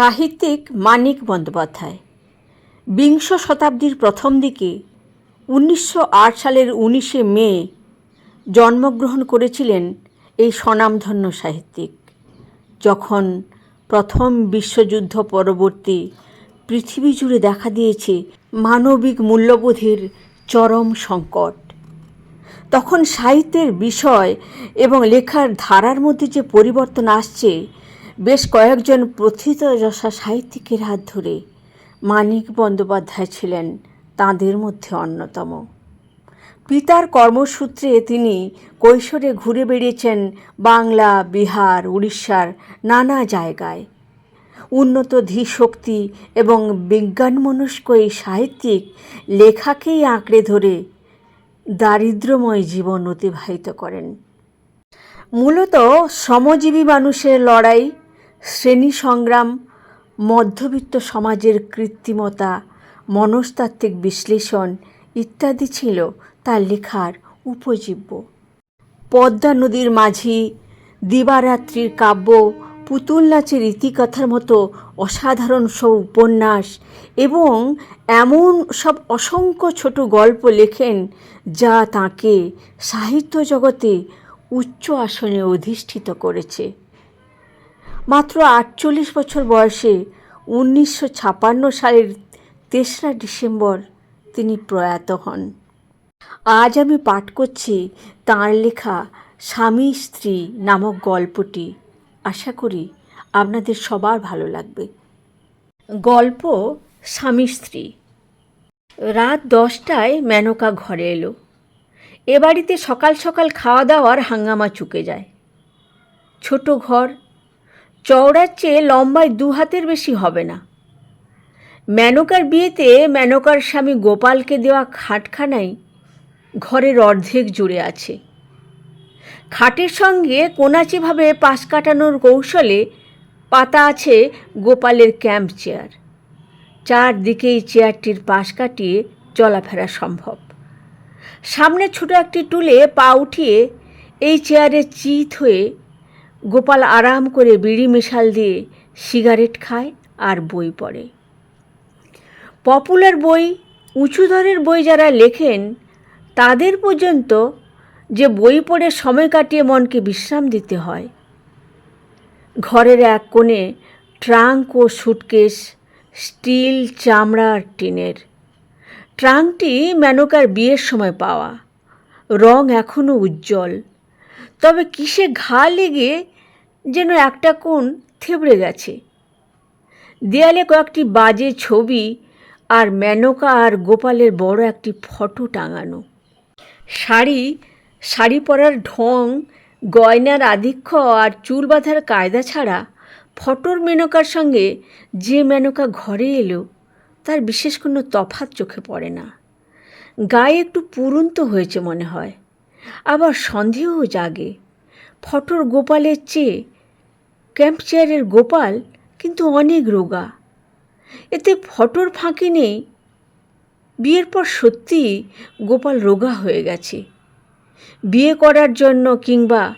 সাহিত্যিক মানিক বন্দ্যোপাধ্যায়। বিংশ শতাব্দীর প্রথম দিকে উনিশশো আট সালের উনিশে মে জন্মগ্রহণ করেছিলেন এই স্বনামধন্য সাহিত্যিক। যখন প্রথম বিশ্বযুদ্ধ পরবর্তী পৃথিবী জুড়ে দেখা দিয়েছে মানবিক মূল্যবোধের চরম সংকট। তখন সাহিত্যের বিষয় এবং লেখার ধারার মধ্যে যে পরিবর্তন আসছে বেশ কয়েকজন প্রথিতযশা সাহিত্যিকের হাত ধরে মানিক বন্দ্যোপাধ্যায় ছিলেন তাঁদের মধ্যে অন্যতম। পিতার কর্মসূত্রে তিনি কৈশোরে ঘুরে বেড়িয়েছেন বাংলা, বিহার, উড়িষ্যার নানা জায়গায়। উন্নত ধীশক্তি এবং বিজ্ঞানমনস্ক এই সাহিত্যিক লেখাকেই আঁকড়ে ধরে দারিদ্র্যময় জীবন অতিবাহিত করেন। মূলত শ্রমজীবী মানুষের লড়াই শ্রেণি সংগ্রাম মধ্যবিত্ত সমাজের কৃত্রিমতা, মনস্তাত্ত্বিক বিশ্লেষণ ইত্যাদি ছিল তার লেখার উপজীব্য। পদ্মা নদীর মাঝি, দিবারাত্রির কাব্য পুতুল নাচের ইতিকথার মতো অসাধারণ সব উপন্যাস এবং এমন সব অসংখ্য ছোট গল্প লেখেন যা তাঁকে সাহিত্য জগতে উচ্চ আসনে অধিষ্ঠিত করেছে। মাত্র আটচল্লিশ বছর বয়সে উনিশশো ছাপান্ন সালের তেসরা ডিসেম্বর তিনি প্রয়াত হন। আজ আমি পাঠ করছি তাঁর লেখা স্বামী স্ত্রী নামক গল্পটি। আশা করি আপনাদের সবার ভালো লাগবে। গল্প স্বামী স্ত্রী রাত দশটায় মেনকা ঘরে এলো। এ বাড়িতে সকাল সকাল খাওয়া দাওয়ার হাঙ্গামা চুকে যায়। ছোট ঘর চওড়ার চেয়ে লম্বায় দু হাতের বেশি হবে না। মেনকার বিয়েতে মেনকার স্বামী গোপালকে দেওয়া খাটখানাই ঘরের অর্ধেক জুড়ে আছে। খাটের সঙ্গে কোনাচিভাবে পাশ কাটানোর কৌশলে পাতা আছে গোপালের ক্যাম্প চেয়ার। চারদিকেই চেয়ারটির পাশ কাটিয়ে চলাফেরা সম্ভব। সামনে ছোট একটি টুলে পা উঠিয়ে এই চেয়ারে চিত হয়ে গোপাল আরাম করে বিড়ি মেশাল দিয়ে সিগারেট খায় আর বই পড়ে। পপুলার বই, উঁচু ধরের বই যারা লেখেন, তাদের পর্যন্ত যে বই পড়ে সময় কাটিয়ে মনকে বিশ্রাম দিতে হয়। ঘরের এক কোণে ট্রাঙ্ক ও সুটকেস, স্টিল চামড়ার টিনের। ট্রাঙ্কটি মেনকার বিয়ের সময় পাওয়া। রং এখনও উজ্জ্বল। তবে কিসে ঘা লেগে যেন একটা কোণ থেবড়ে গেছে। দেয়ালে কয়েকটি বাজে ছবি আর মেনকা আর গোপালের বড় একটি ফটো টাঙানো। শাড়ি শাড়ি পরার ঢং, গয়নার আধিক্য আর চুল বাঁধার কায়দা ছাড়া ফটোর মেনকার সঙ্গে যে মেনকা ঘরে এলো, তার বিশেষ কোনো তফাৎ চোখে পড়ে না। গায়ে একটু পুরন্ত হয়েছে মনে হয়, আবার সন্দেহও জাগে। ফটোর গোপালের চেয়ে ক্যাম্প চেয়ারের গোপাল কিন্তু অনেক রোগা। এতে ফটোর ফাঁকি নেই। বিয়ের পর সত্যিই গোপাল রোগা হয়ে গেছে। বিয়ে করার জন্য কিংবা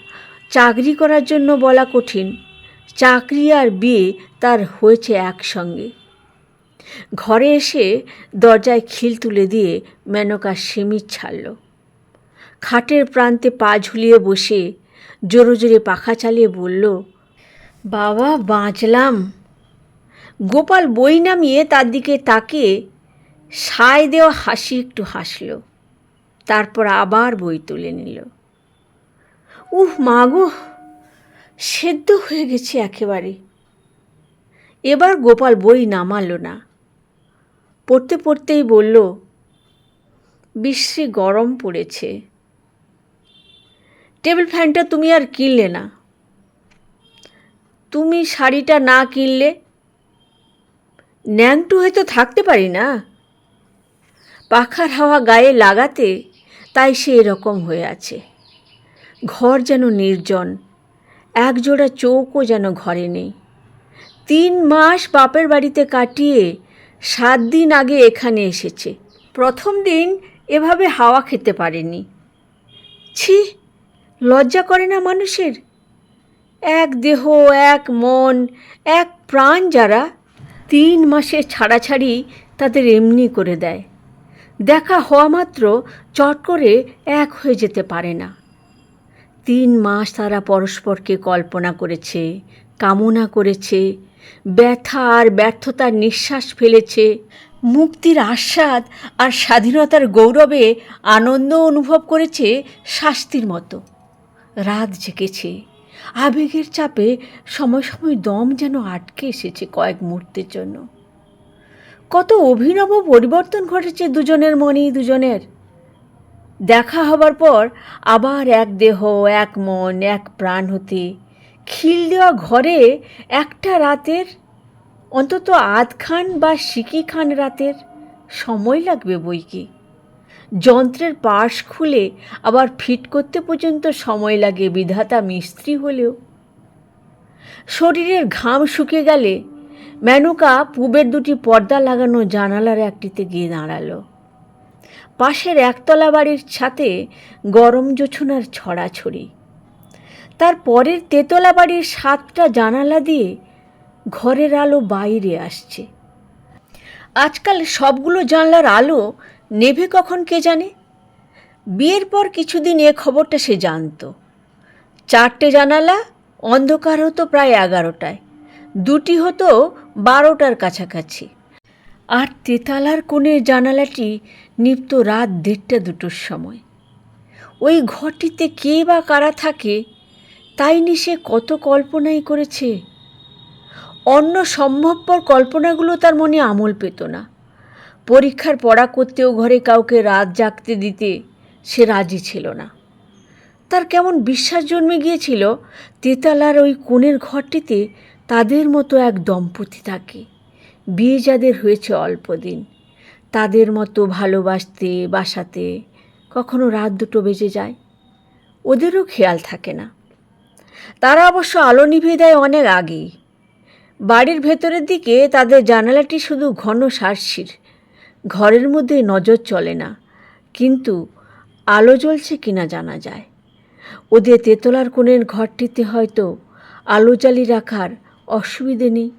চাকরি করার জন্য বলা কঠিন। চাকরি আর বিয়ে তার হয়েছে একসঙ্গে। ঘরে এসে দরজায় খিল তুলে দিয়ে মেনকা সেমির ছাড়ল। খাটের প্রান্তে পা ঝুলিয়ে বসে জোরে জোরে পাখা চালিয়ে বলল, বাবা, বাঁচলাম। গোপাল বই নামিয়ে তার দিকে তাকিয়ে সায় দেওয়া হাসি একটু হাসল, তারপর আবার বই তুলে নিল। উহ মাগো সেদ্ধ হয়ে গেছে একেবারে। এবার গোপাল বই নামালো না। পড়তে পড়তেই বলল, বিশ্রী গরম পড়েছে। টেবিল ফ্যানটা তুমি আর কিনলে না। তুমি শাড়িটা না কিনলে ন্যাংটু হয়তো থাকতে পারি না। পাখার হাওয়া গায়ে লাগাতে তাই সে এরকম হয়ে আছে। ঘর যেন নির্জন, একজোড়া চৌকও যেন ঘরে নেই। তিন মাস বাপের বাড়িতে কাটিয়ে সাত দিন আগে এখানে এসেছে। প্রথম দিন এভাবে হাওয়া খেতে পারেনি। ছি! লজ্জা করে না মানুষের? এক দেহ, এক মন, এক প্রাণ যারা তিন মাসে ছাড়াছাড়ি তাদের এমনি করে দেয়। দেখা হওয়া মাত্র চট করে এক হয়ে যেতে পারে না। তিন মাস তারা পরস্পরকে কল্পনা করেছে, কামনা করেছে, ব্যথা আর ব্যর্থতার নিঃশ্বাস ফেলেছে। মুক্তির আস্বাদ আর স্বাধীনতার গৌরবে আনন্দ অনুভব করেছে শাস্তির মতো। রাত জেগেছে। আবেগের চাপে সময় সময় দম যেন আটকে এসেছে কয়েক মুহূর্তের জন্য। কত অভিনব পরিবর্তন ঘটেছে দুজনের মনেই দুজনের। দেখা হবার পর আবার এক দেহ, এক মন, এক প্রাণ হতে খিল দেওয়া ঘরে একটা রাতের, অন্তত আধখান বা সিকি খান রাতের সময় লাগবে বই কি যন্ত্রের পাশ খুলে আবার ফিট করতে পর্যন্ত সময় লাগে বিধাতা মিস্ত্রি হলেও। শরীরের ঘাম শুকিয়ে গেলে মেনকা পূবের দুটি পর্দা লাগানো জানালার একটিতে গিয়ে দাঁড়াল। পাশের একতলা বাড়ির ছাতে গরম জোছনার ছড়াছড়ি। তার পরের তেতলা বাড়ির সাতটা জানালা দিয়ে ঘরের আলো বাইরে আসছে। আজকাল সবগুলো জানলার আলো নেভে কখন কে জানে? বিয়ের পর কিছুদিন এ খবরটা সে জানতো। চারটে জানালা, অন্ধকার হতো প্রায় এগারোটায়। দুটি হতো বারোটার কাছাকাছি। আর তেতালার কোণের জানালাটি নিপ্ত রাত দেড়টা দুটোর সময়। ওই ঘরটিতে কে বা কারা থাকে, তাই নিয়ে সে কত কল্পনাই করেছে। অন্য সম্ভবপর কল্পনাগুলো তার মনে আমল পেত না। পরীক্ষার পড়া করতেও ঘরে কাউকে রাত জাগতে দিতে সে রাজি ছিল না। তার কেমন বিশ্বাস জন্মে গিয়েছিল, তেতালার ওই কোণের ঘরটিতে তাদের মতো এক দম্পতি থাকে। বিয়ে যাদের হয়েছে অল্প দিন, তাদের মতো ভালোবাসতে, বাসাতে কখনো রাত দুটো বেজে যায়। ওদেরও খেয়াল থাকে না। তারা অবশ্য আলো নিভে দেয় অনেক আগেই। বাড়ির ভেতরের দিকে তাদের জানালাটি শুধু ঘন সারসির ঘরের মধ্যে নজর চলে না, কিন্তু আলো জ্বলছে কিনা জানা যায়। ওদের তেতলার কোণের ঘরটিতে হয়তো আলো জ্বালি রাখার অসুবিধে নেই।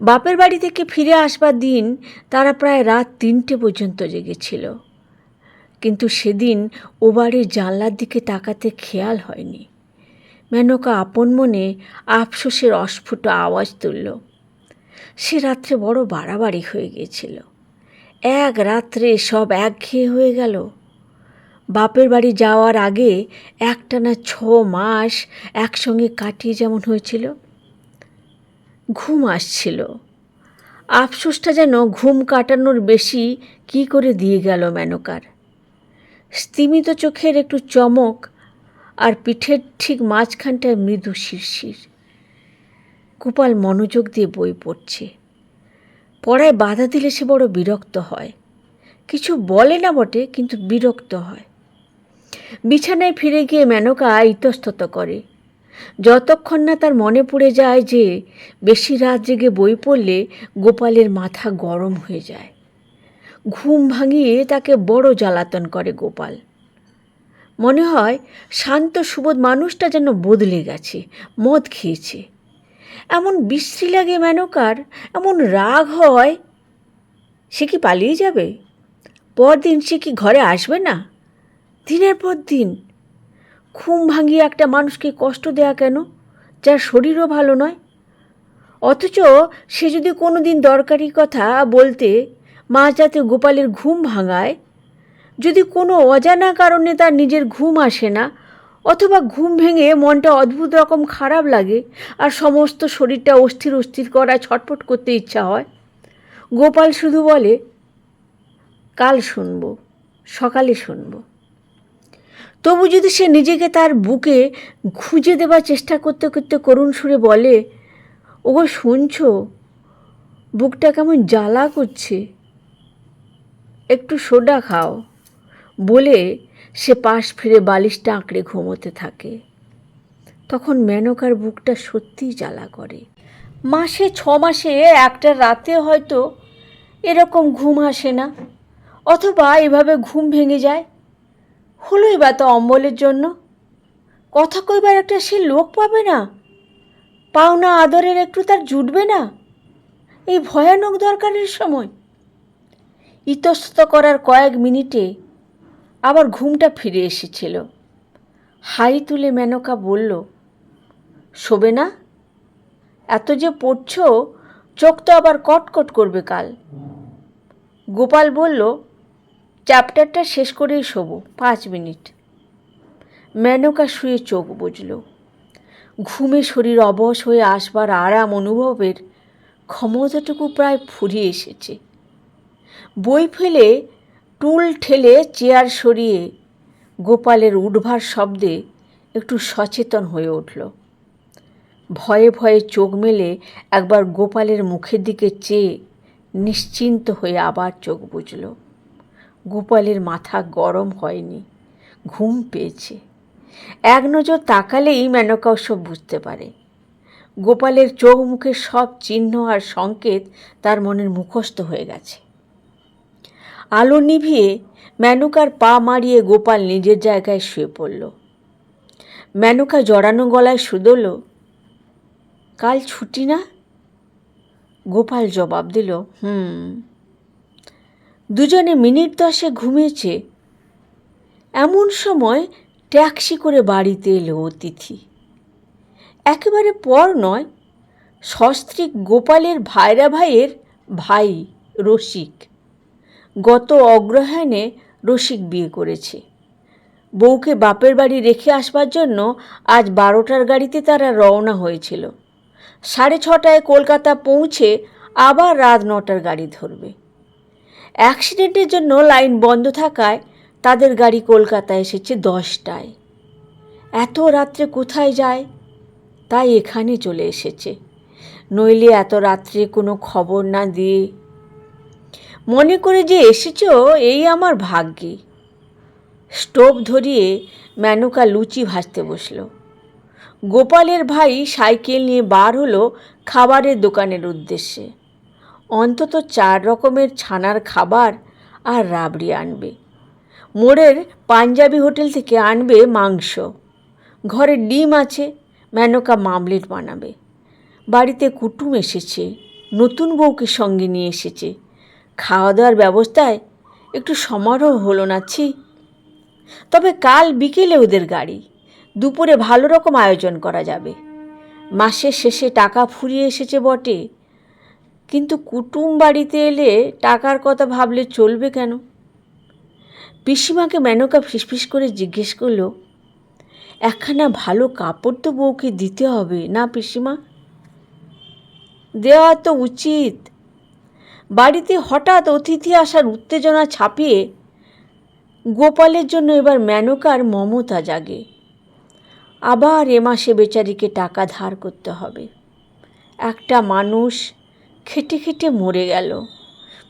বাপের বাড়ি থেকে ফিরে আসবার দিন তারা প্রায় রাত তিনটে পর্যন্ত জেগেছিল। কিন্তু সেদিন ও বাড়ির জানলার দিকে তাকাতে খেয়াল হয়নি। মেনকা আপন মনে আফসোসের অস্ফুট আওয়াজ তুলল। সে রাত্রে বড় বাড়াবাড়ি হয়ে গিয়েছিল। এক রাত্রে সব একঘেয়ে হয়ে গেল। বাপের বাড়ি যাওয়ার আগে একটানা ছ মাস একসঙ্গে কাটিয়ে যেমন হয়েছিল, ঘুম আসছিল। আফসোসটা যেন ঘুম কাটানোর বেশি কি করে দিয়ে গেল মেনকার। স্তিমিত চোখের একটু চমক আর পিঠের ঠিক মাঝখানটায় মৃদু শিরশির। গোপাল মনোযোগ দিয়ে বই পড়ছে। পড়ায় বাধা দিলে সে বড় বিরক্ত হয়। কিছু বলে না বটে, কিন্তু বিরক্ত হয়। বিছানায় ফিরে গিয়ে মেনকা ইতস্তত করে। যতক্ষণ না তার মনে পড়ে যায় যে বেশি রাত জেগে বই পড়লে গোপালের মাথা গরম হয়ে যায়। ঘুম ভাঙিয়ে তাকে বড় জ্বালাতন করে গোপাল। মনে হয় শান্ত, সুবোধ মানুষটা যেন বদলে গেছে, মদ খেয়েছে। এমন বিশ্রী লাগে মেনকার, এমন রাগ হয়, সে কি পালিয়ে যাবে? পরদিন সে কি ঘরে আসবে না? দিনের পর দিন, ঘুম ভাঙিয়ে একটা মানুষকে কষ্ট দেয়া কেন? যার শরীরও ভালো নয়। অথচ সে যদি কোনো দিন দরকারি কথা বলতে মা যাতে গোপালের ঘুম ভাঙায়, যদি কোনো অজানা কারণে তার নিজের ঘুম আসে না অথবা ঘুম ভেঙে মনটা অদ্ভুত রকম খারাপ লাগে আর সমস্ত শরীরটা অস্থির অস্থির করায় ছটফট করতে ইচ্ছা হয়। গোপাল শুধু বলে, কাল শুনব, সকালে শুনব। তবু যদি সে নিজেকে তার বুকে খুঁজে দেবার চেষ্টা করতে করতে করুণ সুরে বলে, ওগো শুনছ, বুকটা কেমন জ্বালা করছে, একটু সোডা খাও। বলে সে পাশ ফিরে বালিশটা আঁকড়ে ঘুমোতে থাকে। তখন মেনকার বুকটা সত্যিই জ্বালা করে। মাসে ছ মাসে একটা রাতে হয়তো এরকম ঘুম আসে না, অথবা এভাবে ঘুম ভেঙে যায়। হলোই বা তো অম্বলের জন্য। কথা কইবার একটা সে লোক পাবে না। পাওনা আদরের একটু তার জুটবে না। এই ভয়ানক দরকারের সময়। ইতস্ত করার কয়েক মিনিটে আবার ঘুমটা ফিরে এসেছিল। হাই তুলে মেনকা বলল শোবে না এত যে পড়ছ, চোখ তো আবার কটকট করবে কাল। গোপাল বলল, চ্যাপ্টারটা শেষ করেই শোবো, পাঁচ মিনিট। মেনকা শুয়ে চোখ বুঝল ঘুমে শরীর অবশ হয়ে আসবার আরাম অনুভবের ক্ষমতাটুকু প্রায় ফুরিয়ে এসেছে। বই ফেলে টুল ঠেলে চেয়ার সরিয়ে গোপালের উঠবার শব্দে একটু সচেতন হয়ে উঠল। ভয়ে ভয়ে চোখ মেলে একবার গোপালের মুখের দিকে চেয়ে নিশ্চিন্ত হয়ে আবার চোখ বুঝল গোপালের মাথা গরম হয়নি, ঘুম পেয়েছে। এক নজর তাকালেই মেনকাও সব বুঝতে পারে। গোপালের চোখ মুখের সব চিহ্ন আর সংকেত তার মনের মুখস্থ হয়ে গেছে। আলো নিভিয়ে মেনকার পা মারিয়ে গোপাল নিজের জায়গায় শুয়ে পড়ল। মেনকা জড়ানো গলায় শুধল, কাল ছুটি না? গোপাল জবাব দিল, হুম। দুজনে মিনিট দশে ঘুমিয়েছে। এমন সময় ট্যাক্সি করে বাড়িতে এলো অতিথি। একেবারে পর নয়, সস্ত্রীক গোপালের ভাইরা ভাইয়ের ভাই রসিক। গত অগ্রহায়ণে রসিক বিয়ে করেছে। বউকে বাপের বাড়ি রেখে আসবার জন্য আজ বারোটার গাড়িতে তারা রওনা হয়েছিল। সাড়ে ছটায় কলকাতা পৌঁছে আবার রাত নটার গাড়ি ধরবে। অ্যাক্সিডেন্টের জন্য লাইন বন্ধ থাকায় তাদের গাড়ি কলকাতা এসেছে দশটায়। এত রাত্রে কোথায় যায়? তাই এখানে চলে এসেছে। নইলে এত রাত্রে কোনো খবর না দিয়ে মনে করে যে এসেছ, এই আমার ভাগ্যে। স্টোভ ধরিয়ে মেনুকা লুচি ভাজতে বসল। গোপালের ভাই সাইকেল নিয়ে বার হলো খাবারের দোকানের উদ্দেশ্যে। অন্তত চার রকমের ছানার খাবার আর রাবড়ি আনবে। মোড়ের পাঞ্জাবি হোটেল থেকে আনবে মাংস। ঘরে ডিম আছে মেনকা মামলেট বানাবে। বাড়িতে কুটুম এসেছে, নতুন বউকে সঙ্গে নিয়ে এসেছে। খাওয়া দাওয়ার ব্যবস্থায় একটু সমারোহ হলো না, ছি। তবে কাল বিকেলে ওদের গাড়ি। দুপুরে ভালো রকম আয়োজন করা যাবে। মাসের শেষে টাকা ফুরিয়ে এসেছে বটে। কিন্তু কুটুম বাড়িতে এলে টাকার কথা ভাবলে চলবে কেন? পিসিমাকে মেনকা ফিসফিস করে জিজ্ঞেস করল, একখানা ভালো কাপড় তো বউকে দিতে হবে না, পিসিমা? দেওয়া তো উচিত। বাড়িতে হঠাৎ অতিথি আসার উত্তেজনা ছাপিয়ে গোপালের জন্য এবার মেনকার মমতা জাগে। আবার এ মাসে বেচারিকে টাকা ধার করতে হবে। একটা মানুষ খেটে খেটে মরে গেল।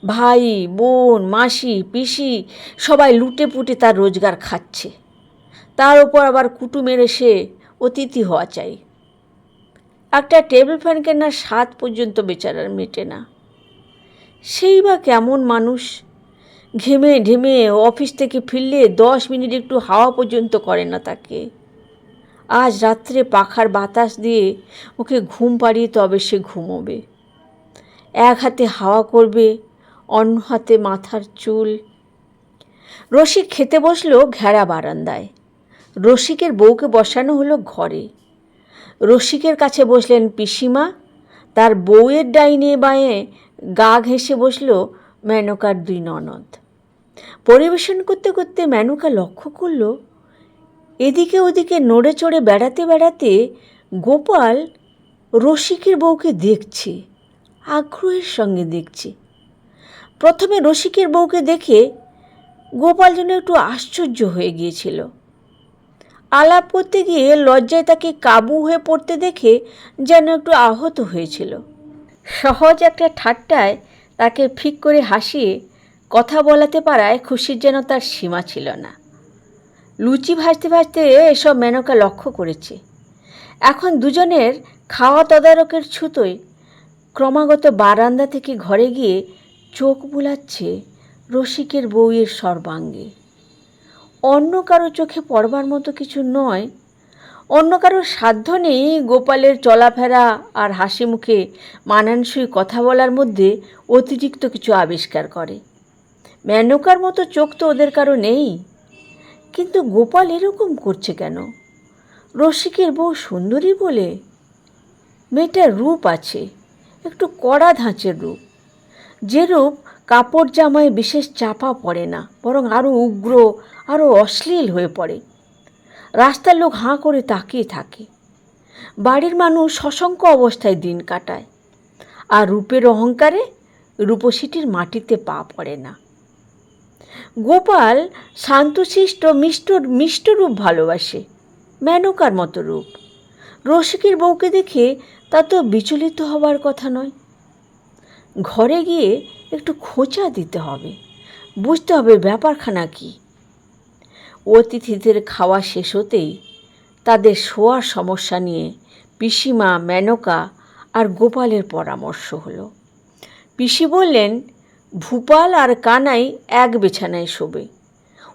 ভাই, বোন, মাসি, পিসি সবাই লুটে পুটে তার রোজগার খাচ্ছে। তার ওপর আবার কুটুমের এসে অতিথি হওয়া চাই। একটা টেবিল ফ্যান কেনার স্বাদ পর্যন্ত বেচারার মেটে না। সেই বা কেমন মানুষ? ঘেমে ঢেমে অফিস থেকে ফিরলে দশ মিনিট একটু হাওয়া পর্যন্ত করে না তাকে। আজ রাত্রে পাখার বাতাস দিয়ে ওকে ঘুম পাড়িয়ে তবে সে ঘুমোবে। এক হাতে হাওয়া করবে, অন্য হাতে মাথার চুল। রসিক খেতে বসল ঘেরা বারান্দায়। রসিকের বউকে বসানো হলো ঘরে। রসিকের কাছে বসলেন পিসিমা, তার বউয়ের ডাইনে বাঁয়ে গা ঘেঁষে বসল মেনকার দুই ননদ। পরিবেশন করতে করতে মেনকা লক্ষ্য করল, এদিকে ওদিকে নড়ে চড়ে বেড়াতে বেড়াতে গোপাল রসিকের বউকে দেখছে, আগ্রহের সঙ্গে দেখছে। প্রথমে রসিকের বউকে দেখে গোপাল যেন একটু আশ্চর্য হয়ে গিয়েছিল। আলাপ করতে গিয়ে লজ্জায় তাকে কাবু হয়ে পড়তে দেখে যেন একটু আহত হয়েছিল। সহজ একটা ঠাট্টায় তাকে ফিক করে হাসিয়ে কথা বলাতে পারায় খুশির যেন তার সীমা ছিল না। লুচি ভাজতে ভাজতে এসব মেনকা লক্ষ্য করেছে। এখন দুজনের খাওয়া তদারকের ছুতোয় ক্রমাগত বারান্দা থেকে ঘরে গিয়ে চোখ বুলাচ্ছে রসিকের বউয়ের সর্বাঙ্গে। অন্য কারও চোখে পড়বার মতো কিছু নয় অন্য কারোর সাধ্য নেই গোপালের চলাফেরা আর হাসি মুখে মানানসই কথা বলার মধ্যে অতিরিক্ত কিছু আবিষ্কার করে। মেনকার মতো চোখ তো ওদের কারও নেই। কিন্তু গোপাল এরকম করছে কেন? রসিকের বউ সুন্দরী বলে? মেয়েটার রূপ আছে, একটু কড়া ধাঁচের রূপ। যে রূপ কাপড় জামায় বিশেষ চাপা পড়ে না, বরং আরও উগ্র আরও অশ্লীল হয়ে পড়ে। রাস্তার লোক হাঁ করে তাকিয়ে থাকে। বাড়ির মানুষ সশঙ্ক অবস্থায় দিন কাটায়। আর রূপের অহংকারে রূপসীটির মাটিতে পা পড়ে না। গোপাল শান্তশিষ্ট, মিষ্ট মিষ্ট রূপ ভালোবাসে, মেনকার মতো রূপ। রসিকের বউকে দেখে তা তো বিচলিত হবার কথা নয়। ঘরে গিয়ে একটু খোঁচা দিতে হবে। বুঝতে হবে ব্যাপারখানা কি। অতিথিদের খাওয়া শেষ হতেই তাদের শোয়ার সমস্যা নিয়ে পিসিমা মেনকা আর গোপালের পরামর্শ হলো। পিসি বললেন, ভূপাল আর কানাই এক বিছানায় শোবে।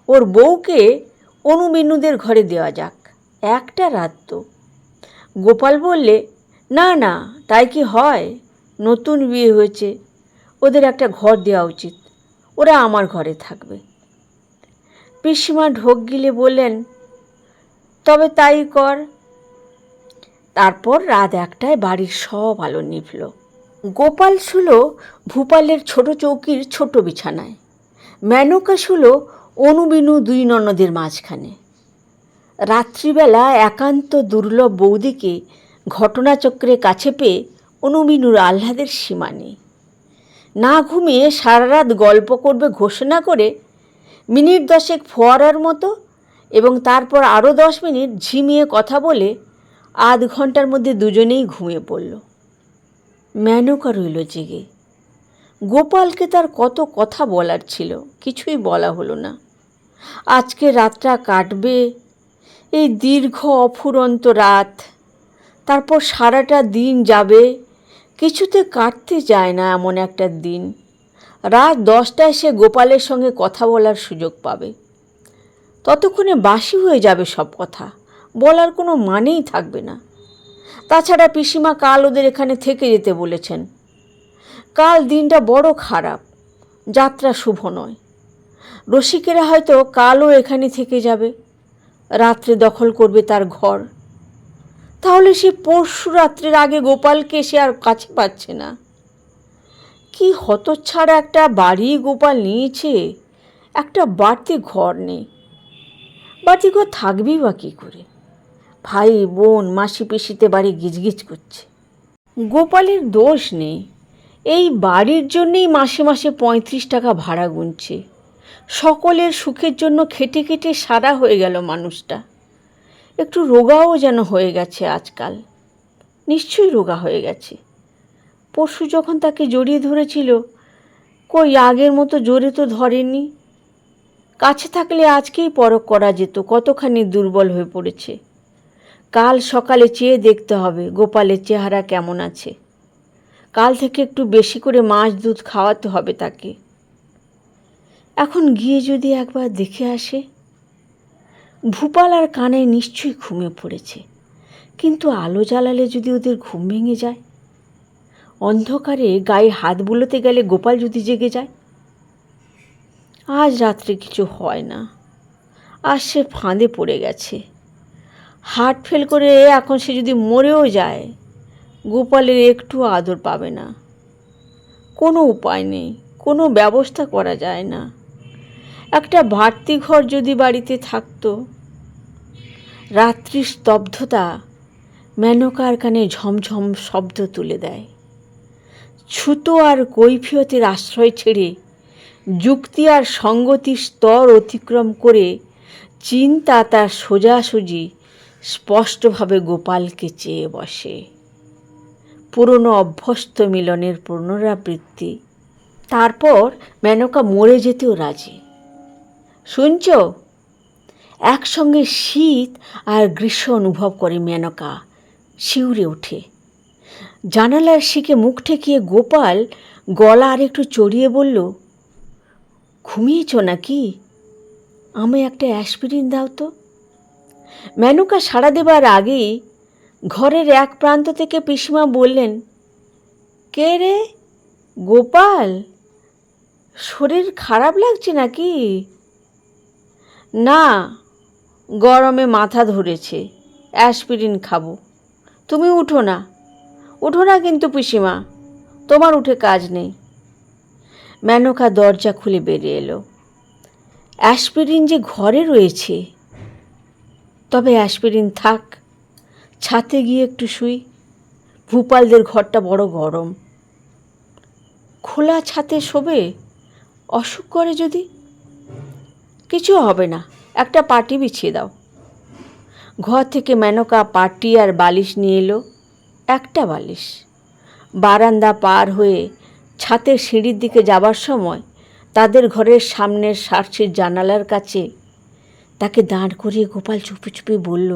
ওর বউকে অনুবেনুদের ঘরে দেওয়া যাক। একটা রাত তো। গোপাল বললে, না না, তাই কি হয়? নতুন বিয়ে হয়েছে। ওদের একটা ঘর দেওয়া উচিত। ওরা আমার ঘরে থাকবে। পিসিমা ঢোক গিলে বললেন, তবে তাই কর। তারপর রাত একটায় বাড়ির সব আলো নিভল। গোপাল শুলো ভূপালের ছোট চৌকির ছোট বিছানায়। মেনকা শুলো অনুবিনু দুই ননদের মাঝখানে। রাত্রিবেলা একান্ত দুর্লভ বৌদিকে ঘটনাচক্রে কাছে পেয়ে অনুবিনুর আহ্লাদের সীমা নেই। না ঘুমিয়ে সারা রাত গল্প করবে ঘোষণা করে মিনিট দশেক ফোয়ারার মতো এবং তারপর আরও দশ মিনিট ঝিমিয়ে কথা বলে আধ ঘণ্টার মধ্যে দুজনেই ঘুমিয়ে পড়ল। মেনকা রইল জেগে। গোপালকে তার কত কথা বলার ছিল, কিছুই বলা হলো না। আজকে রাতটা কাটবে, এই দীর্ঘ অফুরন্ত রাত। তারপর সারাটা দিন যাবে, কিছুতে কাটতে যায় না এমন একটা দিন। রাত দশটায় সে গোপালের সঙ্গে কথা বলার সুযোগ পাবে। ততক্ষণে বাসি হয়ে যাবে সব কথা। বলার কোনো মানেই থাকবে না। তাছাড়া পিসিমা কাল ওদের এখানে থেকে যেতে বলেছেন। কাল দিনটা বড় খারাপ, যাত্রা শুভ নয়। রসিকেরা হয়তো কালও এখানে থেকে যাবে, রাত্রে দখল করবে তার ঘর। তাহলে সে পরশু রাত্রের আগে গোপালকে সে আর কাছে পাচ্ছে না। কি হতচ্ছাড়া একটা বাড়ি গোপাল নিয়েছে? একটা বাড়তি ঘর নেই। বাড়তি ঘর থাকবেই বা কী করে? ভাই, বোন, মাসি পিসিতে বাড়ি গিজগিজ করছে। গোপালের দোষ নেই। এই বাড়ির জন্যেই মাসে মাসে পঁয়ত্রিশ টাকা ভাড়া গুনছে। সকলের সুখের জন্য খেটে খেটে সারা হয়ে গেল মানুষটা। একটু রোগাও যেন হয়ে গেছে আজকাল। নিশ্চয়ই রোগা হয়ে গেছে। পরশু যখন তাকে জড়িয়ে ধরেছিল, কই আগের মতো জোরে তো ধরেনি। কাছে থাকলে আজকেই পরখ করা যেত, কতখানি দুর্বল হয়ে পড়েছে। কাল সকালে চেয়ে দেখতে হবে, গোপালের চেহারা কেমন আছে। কাল থেকে একটু বেশি করে মাছ দুধ খাওয়াতে হবে তাকে। এখন গিয়ে যদি একবার দেখে আসে। ভূপাল আর কানে নিশ্চয়ই ঘুমিয়ে পড়েছে, কিন্তু আলো জ্বালালে যদি ওদের ঘুম ভেঙে যায়। অন্ধকারে গায়ে হাত বুলোতে গেলে গোপাল যদি জেগে যায়, আজ রাত্রে কিছু হয় না। আজ সে ফাঁদে পড়ে গেছে। হার্ট ফেল করে এখন সে যদি মরেও যায়, গোপালের একটু আদর পাবে না। কোনো উপায় নেই, কোনো ব্যবস্থা করা যায় না। একটা ভাড়তি ঘর যদি বাড়িতে থাকতো, রাত্রির স্তব্ধতা মেনকার কানে ঝমঝম শব্দ তুলে দেয়। ছুতো আর কৈফিয়তের আশ্রয় ছেড়ে যুক্তি আর সঙ্গতির স্তর অতিক্রম করে চিন্তা তার সোজাসুজি স্পষ্টভাবে গোপালকে চেয়ে বসে। পুরনো অভ্যস্ত মিলনের পুনরাবৃত্তি। তারপর মেনকা মরে যেতেও রাজি। শুনছ? একসঙ্গে শীত আর গ্রীষ্ম অনুভব করে মেনকা শিউরে ওঠে জানালার শিকে মুখ ঠেকিয়ে গোপাল গলা আর একটু চড়িয়ে বলল, ঘুমিয়েছ নাকি? আমি একটা অ্যাসপিরিন দাও তো। মেনুকা সাড়া দেবার আগেই ঘরের এক প্রান্ত থেকে পিসিমা বললেন, কে রে? গোপাল? শরীর খারাপ লাগছে নাকি? না, গরমে মাথা ধরেছে, অ্যাসপিরিন খাব। তুমি উঠো না। উঠো না কিন্তু পিসিমা, তোমার উঠে কাজ নেই। মেনকা দরজা খুলে বেরিয়ে এলো। অ্যাসপিরিন যে ঘরে রয়েছে। তবে অ্যাসপিরিন থাক, ছাতে গিয়ে একটু শুই। ভূপালদের ঘরটা বড় গরম। খোলা ছাতে শোবে, অসুখ করে যদি? কিছু হবে না, একটা পাটি বিছিয়ে দাও। ঘর থেকে মেনকা পাটি আর বালিশ নিয়ে এলো। একটা বালিশ। বারান্দা পার হয়ে ছাতের সিঁড়ির দিকে যাবার সময় তাদের ঘরের সামনের সার্সির জানালার কাছে তাকে দাঁড় করিয়ে গোপাল চুপি চুপি বলল,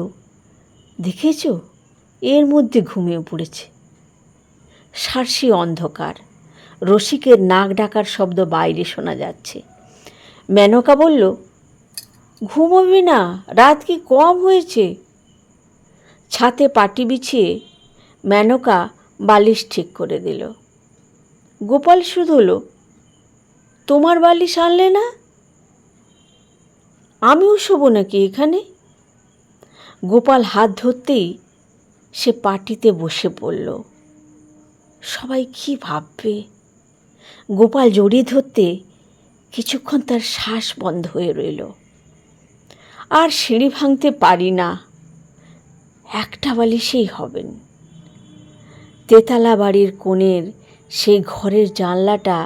দেখেছ? এর মধ্যে ঘুমিয়ে পড়েছে। সার্সি অন্ধকার। রসিকের নাক ডাকার শব্দ বাইরে শোনা যাচ্ছে। মেনকা বলল, ঘুমোবি না, রাত কি কম হয়েছে? ছাতে পাটি বিছিয়ে মেনকা বালিশ ঠিক করে দিল। গোপাল শুধল, তোমার বালিশ আনলে না? আমিও শোবো নাকি এখানে? গোপাল হাত ধরতেই সে পাটিতে বসে পড়ল। সবাই কি ভাববে? গোপাল জড়িয়ে ধরতে কিছুক্ষণ তার শ্বাস বন্ধ হয়ে রইল। আর সিঁড়ি ভাঙতে পারি না। একটা বালিশেই হবেন। তেতালা বাড়ির কোণের সেই ঘরের জানলাটা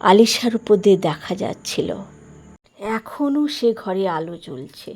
আলিশার উপর দিয়ে দেখা যাচ্ছিল। এখনও সে ঘরে আলো জ্বলছে।